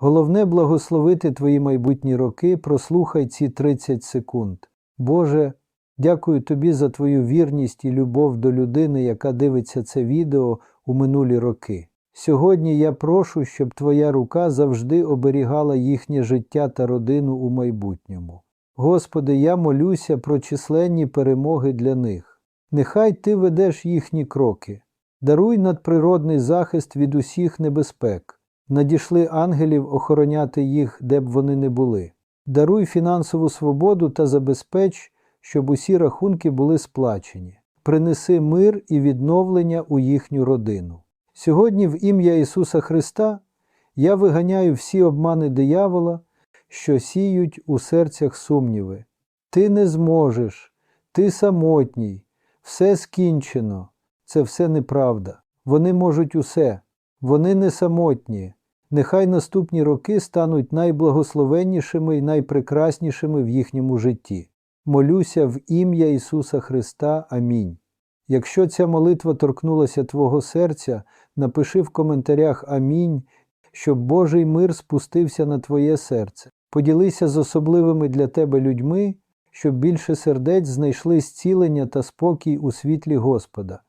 Головне благословити твої майбутні роки, прослухай ці 30 секунд. Боже, дякую тобі за твою вірність і любов до людини, яка дивиться це відео у минулі роки. Сьогодні я прошу, щоб твоя рука завжди оберігала їхнє життя та родину у майбутньому. Господи, я молюся про численні перемоги для них. Нехай Ти ведеш їхні кроки. Даруй надприродний захист від усіх небезпек. Надішли ангелів охороняти їх, де б вони не були. Даруй фінансову свободу та забезпеч, щоб усі рахунки були сплачені. Принеси мир і відновлення у їхню родину. Сьогодні, в ім'я Ісуса Христа, я виганяю всі обмани диявола, що сіють у серцях сумніви. Ти не зможеш, ти самотній, все скінчено, це все неправда. Вони можуть усе, вони не самотні. Нехай наступні роки стануть найблагословеннішими і найпрекраснішими в їхньому житті. Молюся в ім'я Ісуса Христа. Амінь. Якщо ця молитва торкнулася твого серця, напиши в коментарях Амінь, щоб Божий мир спустився на твоє серце. Поділися з особливими для тебе людьми, щоб більше сердець знайшли зцілення та спокій у світлі Господа.